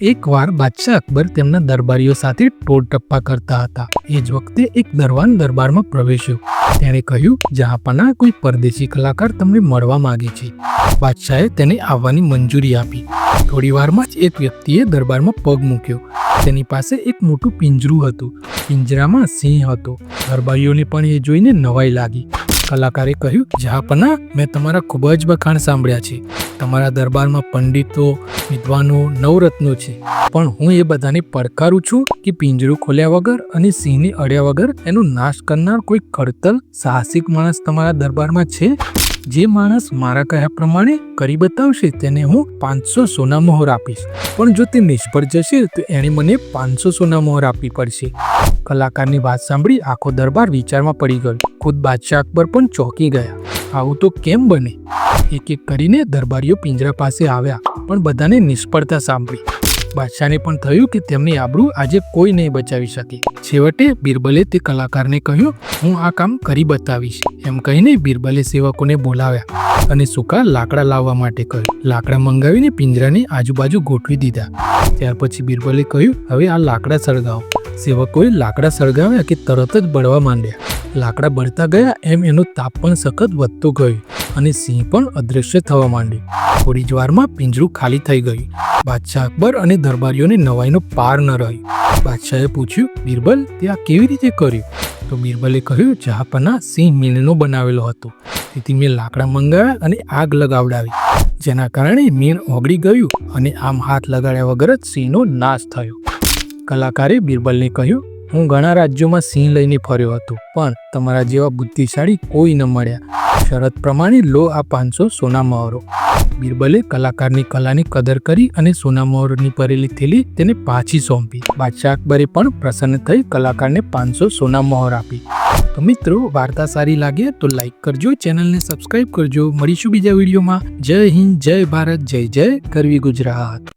એકવાર બાદશાહ અકબર તેમના દરબારીઓ સાથે ટોળ ટપ્પા કરતા હતા. એ જ વખતે એક દરવાન દરબારમાં પ્રવેશ્યો. તેણે કહ્યું જહાંપના કોઈ પરદેશી કલાકાર તમને મળવા માંગે છે. બાદશાહે તેને આવવાની મંજૂરી આપી. થોડી વારમાં જ એક વ્યક્તિએ દરબારમાં પગ મૂક્યો. તેની પાસે એક મોટું પિંજરું હતું. પિંજરામાં સિંહ હતો. દરબારીઓને પણ એ જોઈને નવાઈ લાગી. કલાકારે કહ્યું જહાંપના મેં તમારા ખૂબ જ બખાણ સાંભળ્યા છે. તમારા દરબારમાં પંડિતો, વિદ્વાનો, નવરત્નો છે. પણ હું એ બધાને પડકારું છું કે પિંજરું ખોલ્યા વગર અને સિંહને અડ્યા વગર એનો નાશ કરનાર કોઈ કડતલ સાહસિક માણસ તમારા દરબારમાં છે? જે માણસ મારા કહ્યા પ્રમાણે કરી બતાવશે તેને હું પાંચસો સોના મોહર આપીશ. પણ જો તે નિષ્ફળ જશે, તો એણે મને પાંચસો સોના મોહર આપવી પડશે. કલાકારની વાત સાંભળી આખો દરબાર વિચારમાં પડી ગયો. ખુદ બાદશાહ અકબર પણ ચોંકી ગયા. આવું તો કેમ બને? એક એક કરીને દરબારીઓ પિંજરા પાસે આવ્યા, પણ બધાને નિષ્ફળતા સાંભળી. બાદશાહને પણ થયું કે તેમની આબરૂ આજે કોઈ નહીં બચાવી શકે. છેવટે બિરબલે તે કલાકારને કહ્યું, હું આ કામ કરી બતાવીશ. એમ કહીને બિરબલે સેવકોને બોલાવ્યા અને સૂકા લાકડા લાવવા માટે કહ્યું. લાકડા મંગાવીને પિંજરાની આજુબાજુ ગોઠવી દીધા. ત્યાર પછી બિરબલે કહ્યું, હવે આ લાકડા સળગાવો. સેવકોએ લાકડા સળગાવ્યા કે તરત જ બળવા માંડ્યા. લાકડા બળતા ગયા એમ એનો તાપ પણ સખત વધતો ગયો. અને સિંહ પણ અદૃશ્ય થવા માંડી. થોડી જ વારમાં પિંજરું ખાલી થઈ ગયું. બાદશાહ અકબર અને દરબારીઓને નવાઈનો પાર ન રહ્યો. બાદશાહે પૂછ્યું, બિરબલ, તે આ કેવી રીતે કર્યું? તો બિરબલે કહ્યું જહાપના સિંહ મીણનો બનાવેલો હતો. તેથી મેં લાકડા મંગાવ્યા અને આગ લગાવડાવી. જેના કારણે મીણ ઓગળી ગયું અને આમ હાથ લગાડ્યા વગર જ સિંહનો નાશ થયો. કલાકારે બિરબલને કહ્યું, હું ઘણા રાજ્યોમાં સિંહ લઈને ફર્યો હતો, પણ તમારા જેવા બુદ્ધિશાળી કોઈ ન મળ્યા. શરત પ્રમાણે લો આ પાંચસો સોના મહોરો. બિરબલે કલાકારની કલાની કદર કરી અને સોના મહોરોની ભરેલી થેલી તેને પાછી સોંપી. બાદશાહ અકબરે પણ પ્રસન્ન થઈ કલાકારને પાંચસો સોના મહોર આપી. તો મિત્રો, વાર્તા સારી લાગે તો લાઈક કરજો, ચેનલને સબસ્ક્રાઈબ કરજો. મળીશું બીજા વિડીયોમાં. જય હિન્દ, જય ભારત, જય જય. કરવી ગુજરાત.